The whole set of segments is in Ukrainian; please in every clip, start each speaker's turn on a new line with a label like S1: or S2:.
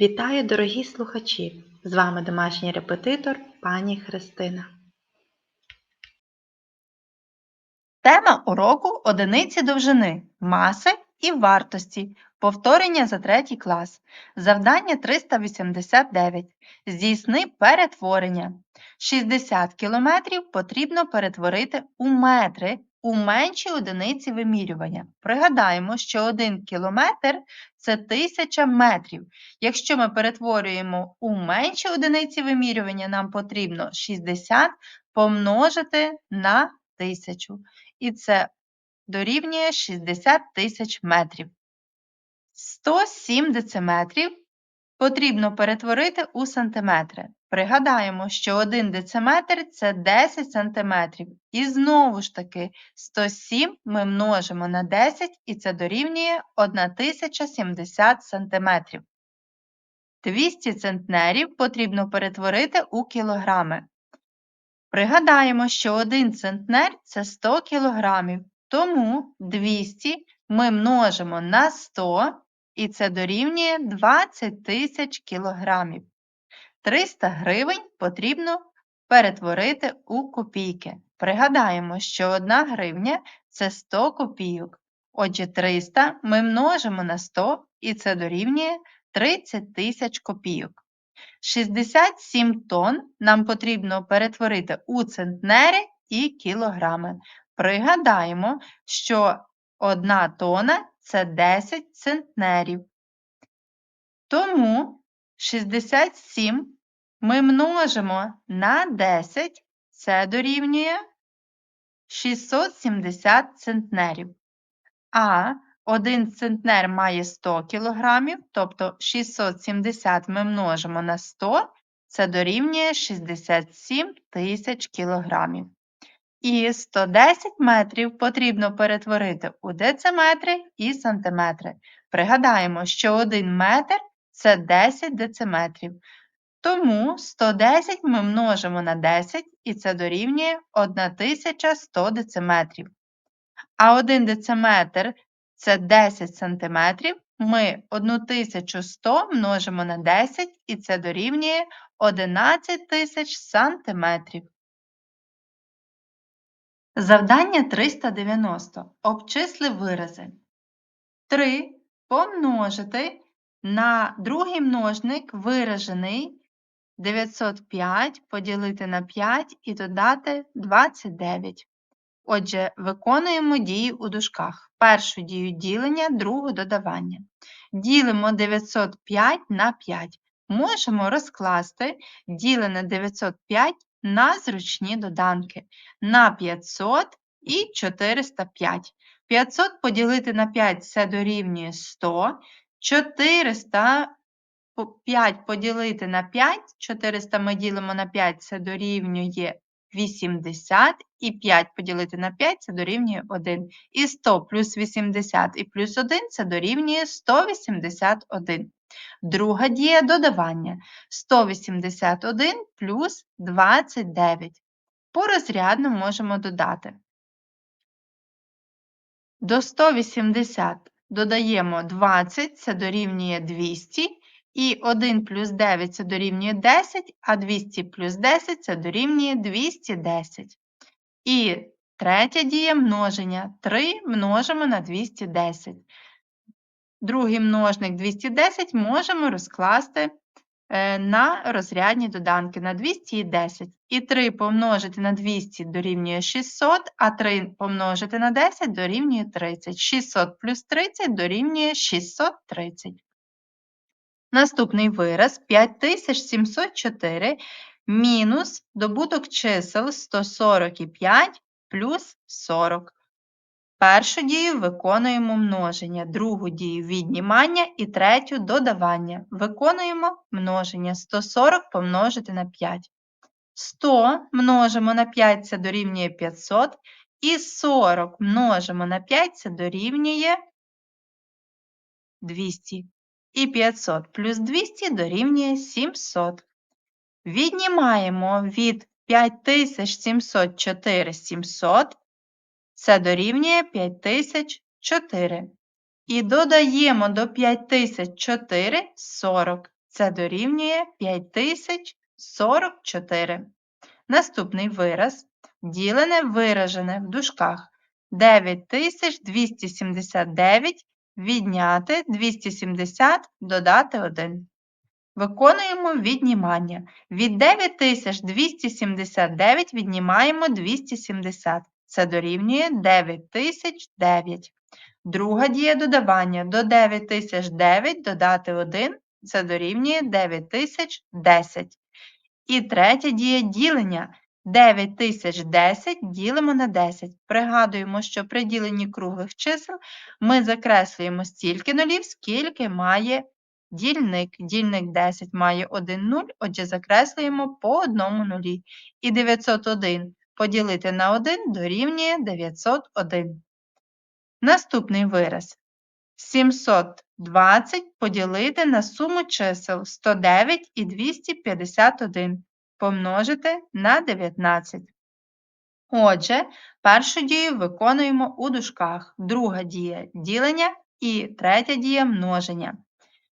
S1: Вітаю, дорогі слухачі! З вами домашній репетитор пані Христина.
S2: Тема уроку одиниці довжини, маси і вартості. Повторення за третій клас. Завдання 389. Здійсни перетворення. 60 км потрібно перетворити у метри у менші одиниці вимірювання. Пригадаємо, що 1 кілометр – це 1000 метрів. Якщо ми перетворюємо у менші одиниці вимірювання, нам потрібно 60 помножити на 1000 і це дорівнює 60 тисяч метрів. 107 дециметрів потрібно перетворити у сантиметри. Пригадаємо, що 1 дециметр – це 10 сантиметрів. І знову ж таки 107 ми множимо на 10 і це дорівнює 1070 сантиметрів. 200 центнерів потрібно перетворити у кілограми. Пригадаємо, що 1 центнер – це 100 кілограмів, тому 200 ми множимо на 100, і це дорівнює 20 тисяч кілограмів. 300 гривень потрібно перетворити у копійки. Пригадаємо, що 1 гривня – це 100 копійок. Отже, 300 ми множимо на 100, і це дорівнює 30 тисяч копійок. 67 тонн нам потрібно перетворити у центнери і кілограми. Пригадаємо, що 1 тонна – це 10 центнерів. Тому 67 ми множимо на 10, це дорівнює 670 центнерів. А 1 центнер має 100 кг, тобто 670 ми множимо на 100, це дорівнює 67 тисяч кілограмів. І 110 метрів потрібно перетворити у дециметри і сантиметри. Пригадаємо, що 1 метр – це 10 дециметрів. Тому 110 ми множимо на 10, і це дорівнює 1100 дециметрів. А 1 дециметр це 10 сантиметрів. Ми 1100 множимо на 10, і це дорівнює 11 тисяч сантиметрів. Завдання 390. Обчисли вирази. 3 помножити на другий множник виражений 905 поділити на 5 і додати 29. Отже, виконуємо дії у дужках. Першу дію ділення, другу додавання. Ділимо 905 на 5. Можемо розкласти ділене 905 на зручні доданки на 500 і 405. 500 поділити на 5 це дорівнює 100. 405 поділити на 5, 400 ми ділимо на 5, це дорівнює 80, і 5 поділити на 5 це дорівнює 1. І 100 плюс 80 і плюс 1 це дорівнює 181. Друга дія додавання 181 плюс 29. Порозрядно можемо додати. До 180 додаємо 20, це дорівнює 200. І 1 плюс 9 це дорівнює 10, а 200 плюс 10 це дорівнює 210. І третя дія множення 3 множимо на 210. Другий множник 210 можемо розкласти е, на розрядні доданки на 210. І 3 помножити на 200 дорівнює 600, а 3 помножити на 10 дорівнює 30. 600 плюс 30 дорівнює 630. Наступний вираз 5704 мінус добуток чисел 145 плюс 40. Першу дію виконуємо множення, другу дію віднімання і третю додавання. Виконуємо множення 140 помножити на 5. 100 множимо на 5 це дорівнює 500. І 40 множимо на 5 це дорівнює 200 і 500 плюс 200 дорівнює 700. Віднімаємо від 5704 700, це дорівнює 5004. І додаємо до 5004 40, Це дорівнює 5044. Наступний вираз ділене виражене в дужках 9279 відняти 270 додати 1. Виконуємо віднімання. Від 9279 віднімаємо 270. Це дорівнює 9009. Друга дія додавання до 9009 додати 1 це дорівнює 9010. І третя дія ділення 9010 ділимо на 10. Пригадуємо, що при діленні круглих чисел ми закреслюємо стільки нулів, скільки має дільник. Дільник 10 має 1 нуль, отже закреслюємо по одному нулі. І 901 поділити на 1 дорівнює 901. Наступний вираз. 720 поділити на суму чисел 109 і 251 помножити на 19. Отже, першу дію виконуємо у дужках, друга дія ділення і третя дія множення.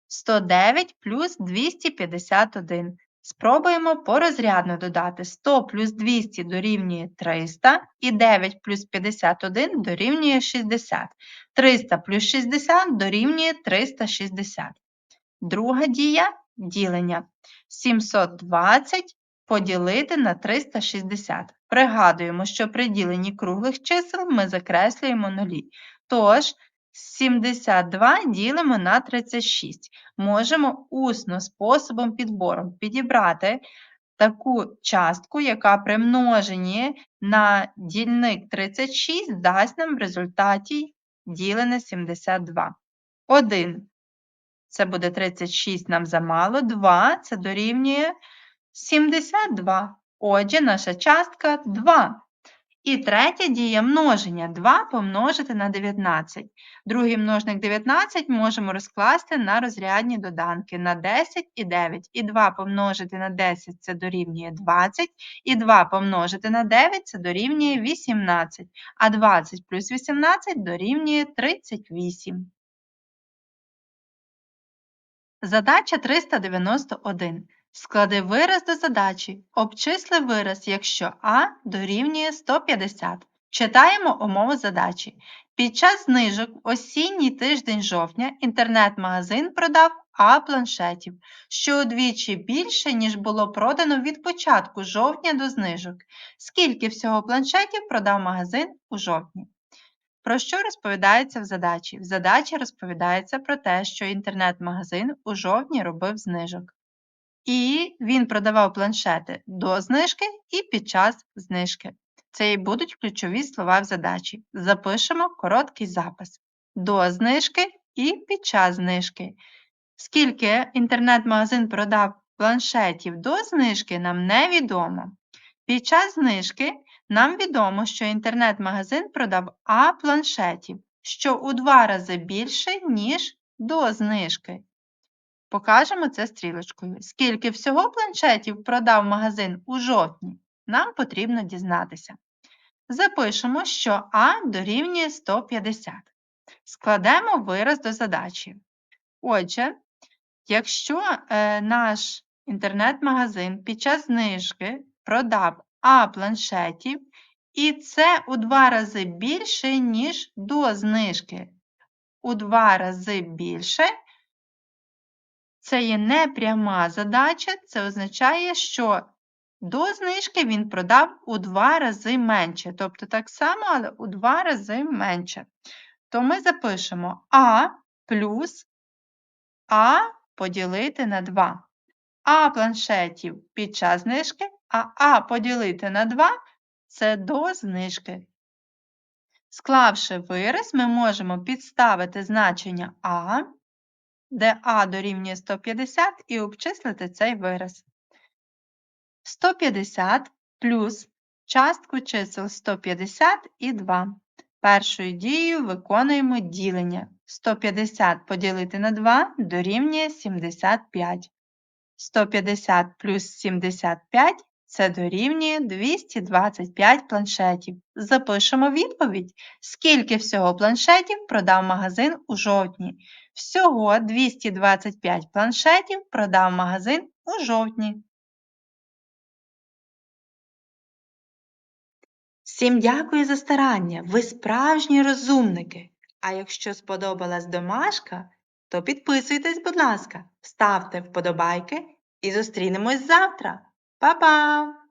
S2: 109 плюс 251. Спробуємо порозрядно додати 100 плюс 200 дорівнює 300 і 9 плюс 51 дорівнює 60. 300 плюс 60 дорівнює 360. Друга дія ділення. 720 поділити на 360. Пригадуємо, що при діленні круглих чисел ми закреслюємо нулі. Тож 72 ділимо на 36. Можемо усно способом підбором підібрати таку частку, яка при множенні на дільник 36 дасть нам в результаті ділене 72. 1 це буде 36 нам замало, 2 це дорівнює 72. Отже, наша частка 2. І третя дія множення 2 помножити на 19. Другий множник 19 можемо розкласти на розрядні доданки на 10 і 9. І 2 помножити на 10 це дорівнює 20, і 2 помножити на 9 це дорівнює 18, а 20 плюс 18 дорівнює 38. Задача 391. Склади вираз до задачі. Обчисли вираз, якщо А дорівнює 150. Читаємо умову задачі. Під час знижок осінній тиждень жовтня інтернет-магазин продав А планшетів, що удвічі більше, ніж було продано від початку жовтня до знижок. Скільки всього планшетів продав магазин у жовтні? Про що розповідається в задачі? В задачі розповідається про те, що інтернет-магазин у жовтні робив знижок. І він продавав планшети до знижки і під час знижки. Це і будуть ключові слова в задачі. Запишемо короткий запис. До знижки і під час знижки. Скільки інтернет-магазин продав планшетів до знижки, нам невідомо. Під час знижки нам відомо, що інтернет-магазин продав А планшетів, що у два рази більше, ніж до знижки. Покажемо це стрілочкою. Скільки всього планшетів продав магазин у жовтні, нам потрібно дізнатися. Запишемо, що А дорівнює 150. Складемо вираз до задачі. Отже, якщо е, наш інтернет-магазин під час знижки продав А планшетів, і це у два рази більше, ніж до знижки. У два рази більше це є непряма задача, це означає, що до знижки він продав у два рази менше. Тобто так само, але у два рази менше. То ми запишемо А плюс А поділити на 2. А планшетів під час знижки, а А поділити на 2 це до знижки. Склавши вираз, ми можемо підставити значення А, де А дорівнює 150, і обчислити цей вираз. 150 плюс частку чисел 150 і 2. Першою дією виконуємо ділення. 150 поділити на 2 дорівнює 75. 150 плюс 75 це дорівнює 225 планшетів. Запишемо відповідь. Скільки всього планшетів продав магазин у жовтні? Всього 225 планшетів продав магазин у жовтні.
S1: Всім дякую за старання. Ви справжні розумники. А якщо сподобалась домашка, то підписуйтесь, будь ласка, ставте вподобайки і зустрінемось завтра. Па-па!